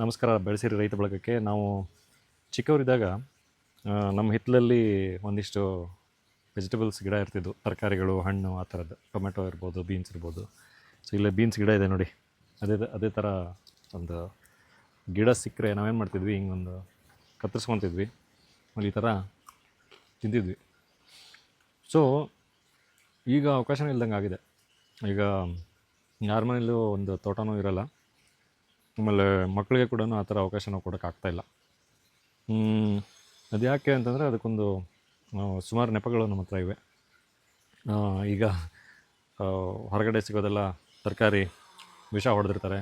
ನಮಸ್ಕಾರ, ಬೆಳೆಸಿರಿ ರೈತ ಬಳಗಕ್ಕೆ. ನಾವು ಚಿಕ್ಕವರಿದ್ದಾಗ ನಮ್ಮ ಹಿತ್ತಲಲ್ಲಿ ಒಂದಿಷ್ಟು ವೆಜಿಟೇಬಲ್ಸ್ ಗಿಡ ಇರ್ತಿದ್ವು. ತರಕಾರಿಗಳು, ಹಣ್ಣು, ಆ ಥರದ್ದು ಟೊಮೆಟೊ ಇರ್ಬೋದು ಬೀನ್ಸ್ ಇರ್ಬೋದು. ಸೊ ಇಲ್ಲೇ ಬೀನ್ಸ್ ಗಿಡ ಇದೆ ನೋಡಿ. ಅದೇ ಅದೇ ಥರ ಒಂದು ಗಿಡ ಸಿಕ್ಕರೆ ನಾವೇನು ಮಾಡ್ತಿದ್ವಿ? ಹಿಂಗೆ ಒಂದು ಕತ್ತರಿಸ್ಕೊತಿದ್ವಿ. ಈ ಥರ ತಿಂತಿದ್ವಿ. ಸೊ ಈಗ ಅವಕಾಶನೇ ಇಲ್ದಂಗೆ ಆಗಿದೆ ಈಗ ಯಾರ ಮನೇಲೂ ಒಂದು ತೋಟನೂ ಇರಲ್ಲ. ಆಮೇಲೆ ಮಕ್ಕಳಿಗೆ ಕೂಡ ಆ ಥರ ಅವಕಾಶ ನಾವು ಕೊಡೋಕ್ಕಾಗ್ತಾಯಿಲ್ಲ ಅದು ಯಾಕೆ ಅಂತಂದರೆ ಅದಕ್ಕೊಂದು ಸುಮಾರು ನೆಪಗಳು ನಮ್ಮ ಹತ್ರ ಇವೆ. ಈಗ ಹೊರಗಡೆ ಸಿಗೋದೆಲ್ಲ ತರಕಾರಿ, ವಿಷ ಹೊಡೆದಿರ್ತಾರೆ.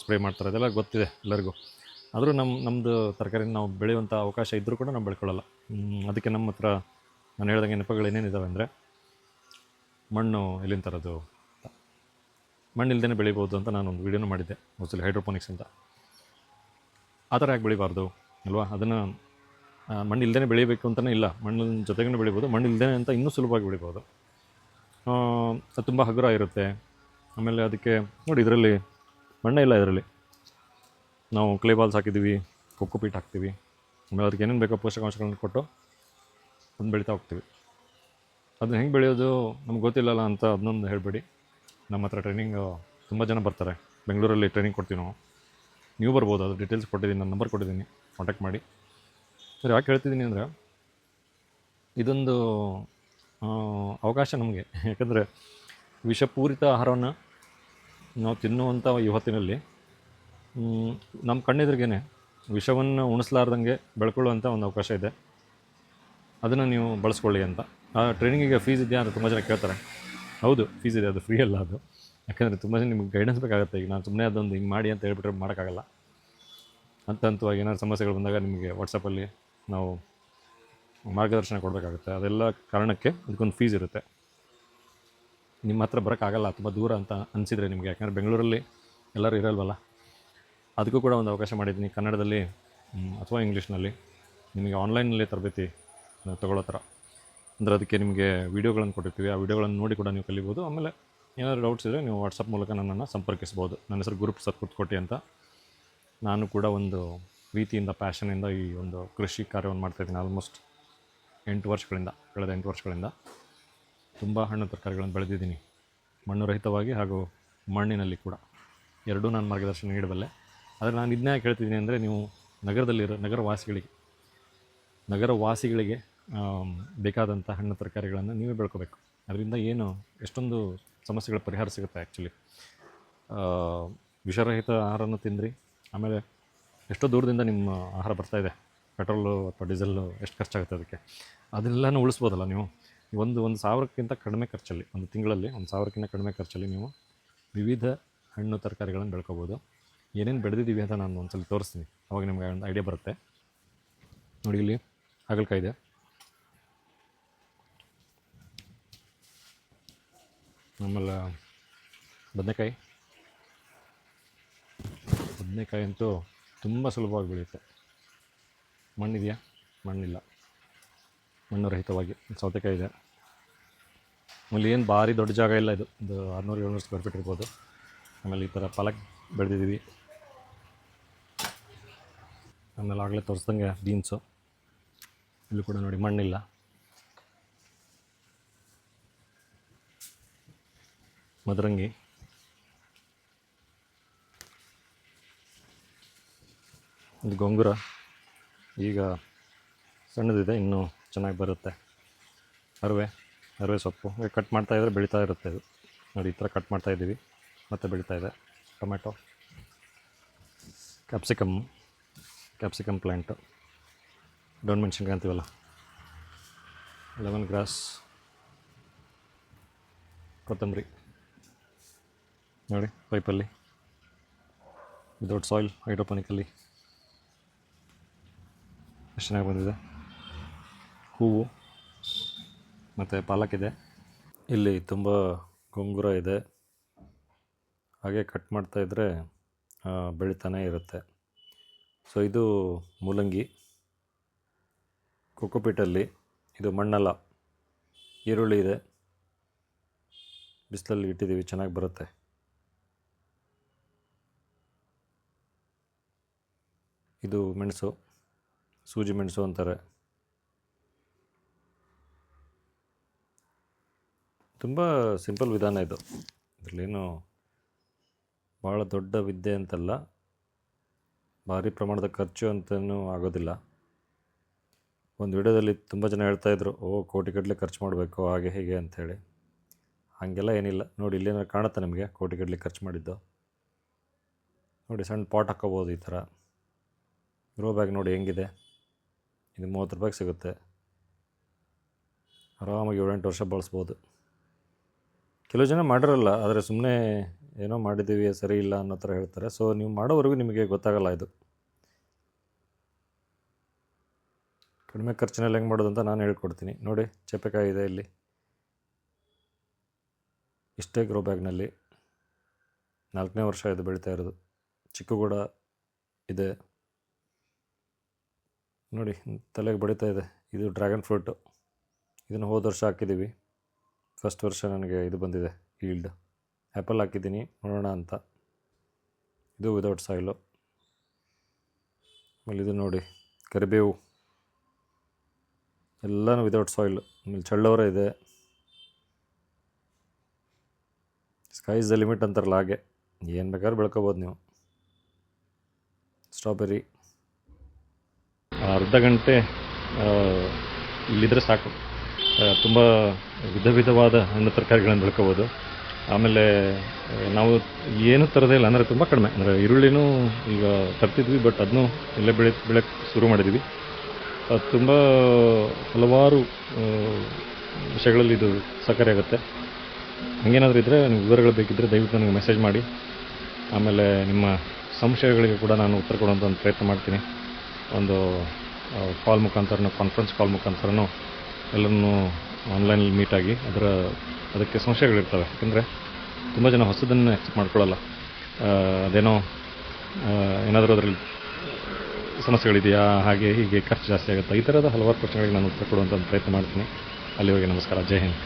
ಸ್ಪ್ರೇ ಮಾಡ್ತಾರೆ. ಅದೆಲ್ಲ ಗೊತ್ತಿದೆ ಎಲ್ಲರಿಗೂ. ಆದರೂ ನಮ್ಮ ನಮ್ಮದು ತರಕಾರಿನ ನಾವು ಬೆಳೆಯುವಂಥ ಅವಕಾಶ ಇದ್ದರೂ ಕೂಡ ನಾವು ಬೆಳ್ಕೊಳ್ಳಲ್ಲ. ಅದಕ್ಕೆ ನಮ್ಮ ಹತ್ರ ನಾನು ಹೇಳ್ದಂಗೆ ನೆಪಗಳು ಏನೇನಿದ್ದಾವೆ ಅಂದರೆ ಮಣ್ಣು ಎಲ್ಲಿಂದ ತರೋದು ಮಣ್ಣು ಇಲ್ದೇ ಬೆಳಿಬೋದು ಅಂತ ನಾನು ಒಂದು ವೀಡಿಯೋನೂ ಮಾಡಿದ್ದೆ ಮೋಸ್ಟ್ಲಿ ಹೈಡ್ರೋಪೋನಿಕ್ಸ್ ಅಂತ. ಆ ಥರ ಯಾಕೆ ಬೆಳಿಬಾರ್ದು ಅಲ್ವಾ? ಅದನ್ನು ಮಣ್ಣು ಇಲ್ದೇ ಬೆಳಿಬೇಕು ಅಂತಲೇ ಇಲ್ಲ. ಮಣ್ಣಿನ ಜೊತೆಗೇ ಬೆಳಿಬೋದು ಮಣ್ಣು ಇಲ್ದೇ ಅಂತ ಇನ್ನೂ ಸುಲಭವಾಗಿ ಬೆಳಿಬೋದು ಅದು ತುಂಬ ಹಗುರ ಇರುತ್ತೆ. ಆಮೇಲೆ ಅದಕ್ಕೆ, ನೋಡಿ, ಇದರಲ್ಲಿ, ಮಣ್ಣೇ ಇಲ್ಲ ಇದರಲ್ಲಿ. ನಾವು ಕ್ಲೇ ಬಾಲ್ಸ್ ಹಾಕಿದ್ದೀವಿ, ಕೊಕ್ಕು ಪೀಟ್ ಹಾಕ್ತೀವಿ. ಆಮೇಲೆ ಅದಕ್ಕೆ ಏನೇನು ಬೇಕೋ ಪೋಷಕಾಂಶಗಳನ್ನು ಕೊಟ್ಟು ಅದನ್ನು ಬೆಳೀತಾ ಹೋಗ್ತೀವಿ. ಅದನ್ನ ಹೆಂಗೆ ಬೆಳೆಯೋದು ನಮ್ಗೆ ಗೊತ್ತಿಲ್ಲಲ್ಲ ಅಂತ ಅದನ್ನೊಂದು ಹೇಳಬೇಡಿ. ನಮ್ಮ ಹತ್ರ ಟ್ರೈನಿಂಗ್ ತುಂಬ ಜನ ಬರ್ತಾರೆ. ಬೆಂಗಳೂರಲ್ಲಿ ಟ್ರೈನಿಂಗ್ ಕೊಡ್ತೀವಿ ನಾವು ನೀವು ಬರ್ಬೋದು, ಅದು ಡೀಟೇಲ್ಸ್ ಕೊಟ್ಟಿದ್ದೀನಿ, ನನ್ನ ನಂಬರ್ ಕೊಟ್ಟಿದ್ದೀನಿ. ಕಾಂಟ್ಯಾಕ್ಟ್ ಮಾಡಿ. ಸರಿ ಯಾಕೆ ಹೇಳ್ತಿದ್ದೀನಿ ಅಂದರೆ, ಇದೊಂದು ಅವಕಾಶ ನಮಗೆ. ಯಾಕಂದರೆ, ವಿಷಪೂರಿತ ಆಹಾರವನ್ನು ನಾವು ತಿನ್ನುವಂಥ ಇವತ್ತಿನಲ್ಲಿ ನಮ್ಮ ಕಣ್ಣೆದುರಿಗೇನೆ ವಿಷವನ್ನು ಉಣಿಸ್ಲಾರ್ದಂಗೆ ಬೆಳ್ಕೊಳ್ಳುವಂಥ ಒಂದು ಅವಕಾಶ ಇದೆ. ಅದನ್ನು ನೀವು ಬಳಸ್ಕೊಳ್ಳಿ ಅಂತ. ಆ ಟ್ರೈನಿಂಗಿಗೆ ಫೀಸ್ ಇದೆಯಾ ಅಂತ ತುಂಬ ಜನ ಕೇಳ್ತಾರೆ. ಹೌದು ಫೀಸ್ ಇದೆ, ಅದು ಫ್ರೀ ಅಲ್ಲ ಅದು. ಯಾಕಂದರೆ ತುಂಬ ಜನ ನಿಮ್ಗೆ ಗೈಡೆನ್ಸ್ ಬೇಕಾಗುತ್ತೆ, ಈಗ ನಾನು ಸುಮ್ಮನೆ ಅದೊಂದು ಹಿಂಗೆ ಮಾಡಿ ಅಂತ ಹೇಳ್ಬಿಟ್ರೆ ಮಾಡೋಕ್ಕಾಗಲ್ಲ. ಹಂತ ಹಂತವಾಗಿ ಏನಾದ್ರು ಸಮಸ್ಯೆಗಳು ಬಂದಾಗ ನಿಮಗೆ ವಾಟ್ಸಪ್ಪಲ್ಲಿ ನಾವು ಮಾರ್ಗದರ್ಶನ ಕೊಡಬೇಕಾಗುತ್ತೆ. ಅದೆಲ್ಲ ಕಾರಣಕ್ಕೆ ಅದಕ್ಕೊಂದು ಫೀಸ್ ಇರುತ್ತೆ. ನಿಮ್ಮ ಹತ್ರ ಬರೋಕ್ಕಾಗಲ್ಲ, ತುಂಬ ದೂರ ಅಂತ ಅನಿಸಿದರೆ ನಿಮಗೆ. ಯಾಕಂದರೆ ಬೆಂಗಳೂರಲ್ಲಿ ಎಲ್ಲರೂ ಇರಲ್ವಲ್ಲ? ಅದಕ್ಕೂ ಕೂಡ ಒಂದು ಅವಕಾಶ ಮಾಡಿದ್ದೀನಿ. ಕನ್ನಡದಲ್ಲಿ ಅಥವಾ ಇಂಗ್ಲೀಷ್ನಲ್ಲಿ ನಿಮಗೆ ಆನ್ಲೈನಲ್ಲಿ ತರಬೇತಿ, ತಗೊಳ್ಳೋ ಥರ. ಅಂದರೆ ಅದಕ್ಕೆ ನಿಮಗೆ ವೀಡಿಯೋಗಳನ್ನು ಕೊಟ್ಟಿರ್ತೀವಿ. ಆ ವೀಡಿಯೋಗಳನ್ನು ನೋಡಿ ಕೂಡ ನೀವು ಕಲಿಬೋದು. ಆಮೇಲೆ ಏನಾದರೂ ಡೌಟ್ಸ್ ಇದ್ದರೆ ನೀವು ವಾಟ್ಸಪ್ ಮೂಲಕ ನನ್ನನ್ನು ಸಂಪರ್ಕಿಸ್ಬೋದು. ನನ್ನ ಹೆಸರು ಗುರುಪ್ ಸತ್ಕುತ್ಕೋಟಿ ಅಂತ. ನಾನು ಕೂಡ ಒಂದು ಪ್ರೀತಿಯಿಂದ ಪ್ಯಾಷನಿಂದ ಈ ಒಂದು ಕೃಷಿ ಕಾರ್ಯವನ್ನು ಮಾಡ್ತಾಯಿದ್ದೀನಿ ಆಲ್ಮೋಸ್ಟ್ ಎಂಟು ವರ್ಷಗಳಿಂದ, ಕಳೆದ ಎಂಟು ವರ್ಷಗಳಿಂದ. ತುಂಬ ಹಣ್ಣು ತರಕಾರಿಗಳನ್ನು ಬೆಳೆದಿದ್ದೀನಿ. ಮಣ್ಣು ರಹಿತವಾಗಿ ಹಾಗೂ ಮಣ್ಣಿನಲ್ಲಿ ಕೂಡ. ಎರಡೂ ನಾನು ಮಾರ್ಗದರ್ಶನ ನೀಡಬಲ್ಲೆ. ಆದರೆ ನಾನು ಇದನ್ನೇ ಹೇಳ್ತಿದ್ದೀನಿ ಅಂದರೆ, ನೀವು ನಗರದಲ್ಲಿರೋ ನಗರವಾಸಿಗಳಿಗೆ ನಗರವಾಸಿಗಳಿಗೆ ಬೇಕಾದಂಥ ಹಣ್ಣು ತರಕಾರಿಗಳನ್ನು ನೀವೇ ಬೆಳ್ಕೋಬೇಕು. ಅದರಿಂದ ಏನು ಎಷ್ಟೊಂದು ಸಮಸ್ಯೆಗಳ ಪರಿಹಾರ ಸಿಗುತ್ತೆ ಆ್ಯಕ್ಚುಲಿ ವಿಷರಹಿತ ಆಹಾರನ ತಿಂದ್ರಿ. ಆಮೇಲೆ ಎಷ್ಟೋ ದೂರದಿಂದ ನಿಮ್ಮ ಆಹಾರ ಬರ್ತಾ ಇದೆ. ಪೆಟ್ರೋಲು ಅಥವಾ ಡೀಸೆಲ್ಲು ಎಷ್ಟು ಖರ್ಚಾಗುತ್ತೆ ಅದಕ್ಕೆ? ಅದನ್ನೆಲ್ಲನೂ ಉಳಿಸ್ಬೋದಲ್ಲ ನೀವು? ಒಂದು ಒಂದು ಸಾವಿರಕ್ಕಿಂತ ಕಡಿಮೆ ಖರ್ಚಲ್ಲಿ, ಒಂದು ತಿಂಗಳಲ್ಲಿ ಒಂದು ಸಾವಿರಕ್ಕಿಂತ ಕಡಿಮೆ ಖರ್ಚಲ್ಲಿ ನೀವು ವಿವಿಧ ಹಣ್ಣು ತರಕಾರಿಗಳನ್ನು ಬೆಳ್ಕೊಬೋದು. ಏನೇನು ಬೆಳೆದಿದ್ದೀವಿ ಅಂತ ನಾನು ಒಂದ್ಸಲ ತೋರಿಸ್ತೀನಿ. ಅವಾಗ ನಿಮಗೆ ಒಂದು ಐಡಿಯಾ ಬರುತ್ತೆ. ನೋಡಿ ಇಲ್ಲಿ ಹಾಗಲಕಾಯಿ ಇದೆ ಆಮೇಲೆ ಬದನೆಕಾಯಿ. ಬದನೆಕಾಯಿ ಅಂತೂ ತುಂಬ ಸುಲಭವಾಗಿ ಬೆಳೆಯುತ್ತೆ. ಮಣ್ಣಿದೆಯಾ? ಮಣ್ಣಿಲ್ಲ. ಮಣ್ಣು ರಹಿತವಾಗಿ ಸೌತೆಕಾಯಿ ಇದೆ. ಆಮೇಲೆ ಏನು ಭಾರಿ ದೊಡ್ಡ ಜಾಗ ಇಲ್ಲ ಇದು. ಒಂದು ಆರುನೂರು ಏಳ್ನೂರು ಸ್ಕ್ವೇರ್ ಫೀಟ್ ಇರ್ಬೋದು. ಆಮೇಲೆ ಈ ಥರ ಪಾಲಕ್ ಬೆಳೆದಿದ್ದೀವಿ. ಆಮೇಲೆ ಆಗಲೇ ತೋರಿಸ್ದಂಗೆ ಬೀನ್ಸು ಇಲ್ಲೂ ಕೂಡ ನೋಡಿ ಮಣ್ಣಿಲ್ಲ. ಮದರಂಗಿ. ಇದು ಗೊಂಗುರ. ಈಗ ಸಣ್ಣದಿದೆ, ಇನ್ನೂ ಚೆನ್ನಾಗಿ ಬರುತ್ತೆ. ಅರವೆ ಅರವೆ ಸೊಪ್ಪು. ಈಗ ಕಟ್ ಮಾಡ್ತಾ ಇದ್ದರೆ ಬೆಳೀತಾ ಇರುತ್ತೆ ಇದು. ನೋಡಿ, ಈ ಥರ ಕಟ್ ಮಾಡ್ತಾ ಇದ್ದೀವಿ. ಮತ್ತೆ ಬೆಳೀತಾ ಇದೆ. ಟೊಮೆಟೊ ಕ್ಯಾಪ್ಸಿಕಮ್ ಕ್ಯಾಪ್ಸಿಕಮ್ ಪ್ಲ್ಯಾಂಟು ಡೌನ್ ಮೆಣಸಿನ್ಕಾಯಿ ಅಂತೀವಲ್ಲ? ಲೆಮನ್ ಗ್ರಾಸ್, ಕೊತ್ತಂಬರಿ. ನೋಡಿ, ಪೈಪಲ್ಲಿ. ವಿದೌಟ್ ಸಾಯಿಲ್ ಹೈಡ್ರೋಪನಿಕಲ್ಲಿ ಎಷ್ಟು ಚೆನ್ನಾಗಿ ಬಂದಿದೆ. ಹೂವು, ಮತ್ತು ಪಾಲಕ್ ಇದೆ ಇಲ್ಲಿ ತುಂಬ ಗೊಂಗುರ ಇದೆ. ಹಾಗೆ ಕಟ್ ಮಾಡ್ತಾ ಇದ್ದರೆ ಬೆಳೀತಾನೆ ಇರುತ್ತೆ. ಸೊ ಇದು ಮೂಲಂಗಿ. ಕೊಕ್ಕೋಪೀಟಲ್ಲಿ ಇದು ಮಣ್ಣಲ್ಲ. ಈರುಳ್ಳಿ ಇದೆ. ಬಿಸಿಲಲ್ಲಿ ಇಟ್ಟಿದ್ದೀವಿ, ಚೆನ್ನಾಗಿ ಬರುತ್ತೆ. ಇದು ಮೆಣಸು, ಸೂಜಿ ಮೆಣಸು ಅಂತಾರೆ. ತುಂಬ ಸಿಂಪಲ್ ವಿಧಾನ ಇದು. ಇದರಲ್ಲೇನು ಭಾಳ ದೊಡ್ಡ ವಿದ್ಯೆ ಅಂತಲ್ಲ, ಭಾರಿ ಪ್ರಮಾಣದ ಖರ್ಚು ಅಂತಲೂ ಆಗೋದಿಲ್ಲ. ಒಂದು ವಿಡಿಯೋದಲ್ಲಿ ತುಂಬ ಜನ ಹೇಳ್ತಾಯಿದ್ರು ಓ ಕೋಟಿಗಟ್ಟಲೆ ಖರ್ಚು ಮಾಡಬೇಕು, ಹಾಗೆ ಹೀಗೆ ಅಂಥೇಳಿ ಹಾಗೆಲ್ಲ ಏನಿಲ್ಲ. ನೋಡಿ, ಇಲ್ಲೇನಾದ್ರು ಕಾಣುತ್ತೆ ನಿಮಗೆ ಕೋಟಿಗಟ್ಟಲೆ ಖರ್ಚು ಮಾಡಿದ್ದು? ನೋಡಿ, ಸಣ್ಣ ಪಾಟ್ ಹಾಕ್ಕೋಬೋದು ಈ ಥರ. ಗ್ರೋ ಬ್ಯಾಗ್ ನೋಡಿ ಹೆಂಗಿದೆ. ಇದು ಮೂವತ್ತು ರೂಪಾಯಿಗೆ ಸಿಗುತ್ತೆ. ಆರಾಮಾಗಿ ಏಳೆಂಟು ವರ್ಷ ಬಳಸ್ಬೋದು. ಕೆಲವು ಜನ ಮಾಡಿರಲ್ಲ, ಆದರೆ ಸುಮ್ಮನೆ ಏನೋ ಮಾಡಿದ್ದೀವಿ, ಸರಿ ಇಲ್ಲ ಅನ್ನೋ ಥರ ಹೇಳ್ತಾರೆ. ಸೊ ನೀವು ಮಾಡೋವರೆಗೂ ನಿಮಗೆ ಗೊತ್ತಾಗಲ್ಲ ಇದು. ಕಡಿಮೆ ಖರ್ಚಿನಲ್ಲಿ ಹೆಂಗೆ ಮಾಡೋದು ಅಂತ ನಾನು ಹೇಳ್ಕೊಡ್ತೀನಿ. ನೋಡಿ, ಚಪ್ಪೆಕಾಯಿ ಇದೆ ಇಲ್ಲಿ. ಇಷ್ಟೇ ಗ್ರೋ ಬ್ಯಾಗ್ನಲ್ಲಿ ನಾಲ್ಕನೇ ವರ್ಷ ಇದು ಬೆಳೀತಾ ಇರೋದು. ಚಿಕ್ಕು ಕೂಡ ಇದೆ. ನೋಡಿ, ತಲೆಗೆ ಬಡಿತಾ ಇದೆ. ಇದು ಡ್ರ್ಯಾಗನ್ ಫ್ರೂಟು. ಇದನ್ನು ಹೋದ ವರ್ಷ ಹಾಕಿದ್ದೀವಿ. ಫಸ್ಟ್ ವರ್ಷ ನನಗೆ ಇದು ಬಂದಿದೆ, ಈಲ್ಡ್. ಆ್ಯಪಲ್ ಹಾಕಿದ್ದೀನಿ, ನೋಡೋಣ ಅಂತ. ಇದು ವಿದೌಟ್ ಸಾಯಿಲು ಆಮೇಲೆ ಇದು ನೋಡಿ, ಕರಿಬೇವು. ಎಲ್ಲನೂ ವಿದೌಟ್ ಸಾಯಿಲ್ ಆಮೇಲೆ ಚಳ್ಳವರ ಇದೆ. ಸ್ಕೈ ಇಸ್ ದ ಲಿಮಿಟ್ ಅಂತಾರಲ್ಲ ಹಾಗೆ. ಏನು ಬೇಕಾದ್ರೂ ಬೆಳ್ಕೋಬೋದು ನೀವು. ಸ್ಟ್ರಾಬೆರಿ ಅರ್ಧ ಗಂಟೆ ಇಲ್ಲಿದ್ರೆ ಸಾಕು. ತುಂಬ ವಿಧ ವಿಧವಾದ ಹಣ್ಣು ತರಕಾರಿಗಳನ್ನು ಬೆಳ್ಕೋಬೋದು. ಆಮೇಲೆ ನಾವು ಏನು ತರದೇ ಇಲ್ಲ, ಅಂದರೆ ತುಂಬ ಕಡಿಮೆ. ಅಂದರೆ ಈರುಳ್ಳಿನೂ ಈಗ ತರ್ತಿದ್ವಿ ಬಟ್ ಅದನ್ನೂ ಇಲ್ಲೇ ಬೆಳೆ ಬೆಳೆಯೋಕ್ಕೆ ಶುರು ಮಾಡಿದ್ವಿ. ಅದು ತುಂಬ ಹಲವಾರು ವಿಷಯಗಳಲ್ಲಿ ಇದು ಸಹಕಾರಿಯಾಗುತ್ತೆ ಹಂಗೇನಾದರೂ ಇದ್ದರೆ ನಿಮ್ಗೆ ವಿವರಗಳು ಬೇಕಿದ್ದರೆ ದಯವಿಟ್ಟು ನನಗೆ ಮೆಸೇಜ್ ಮಾಡಿ. ಆಮೇಲೆ ನಿಮ್ಮ ಸಂಶಯಗಳಿಗೆ ಕೂಡ ನಾನು ಉತ್ತರ ಕೊಡುವಂಥ ಒಂದು ಪ್ರಯತ್ನ ಮಾಡ್ತೀನಿ. ಒಂದು ಕಾಲ್ ಮುಖಾಂತರನೂ ಕಾನ್ಫರೆನ್ಸ್ ಕಾಲ್ ಮುಖಾಂತರನೂ ಎಲ್ಲರನ್ನೂ ಆನ್ಲೈನಲ್ಲಿ ಮೀಟಾಗಿ ಅದರ, ಅದಕ್ಕೆ ಸಮಸ್ಯೆಗಳಿರ್ತವೆ ಯಾಕೆಂದರೆ ತುಂಬ ಜನ ಹೊಸದನ್ನು ಎಕ್ಸೆಪ್ಟ್ ಮಾಡ್ಕೊಳ್ಳಲ್ಲ. ಅದೇನೋ ಏನಾದರೂ ಅದರಲ್ಲಿ ಸಮಸ್ಯೆಗಳಿದೆಯಾ, ಹಾಗೆ ಹೀಗೆ ಖರ್ಚು ಜಾಸ್ತಿ ಆಗುತ್ತಾ, ಈ ಥರದ ಹಲವಾರು ಪ್ರಶ್ನೆಗಳಿಗೆ ನಾನು ಉತ್ತರ ಕೊಡುವಂಥ ಪ್ರಯತ್ನ ಮಾಡ್ತೀನಿ. ಅಲ್ಲಿವರೆಗೆ ನಮಸ್ಕಾರ. ಜೈ ಹಿಂದ್.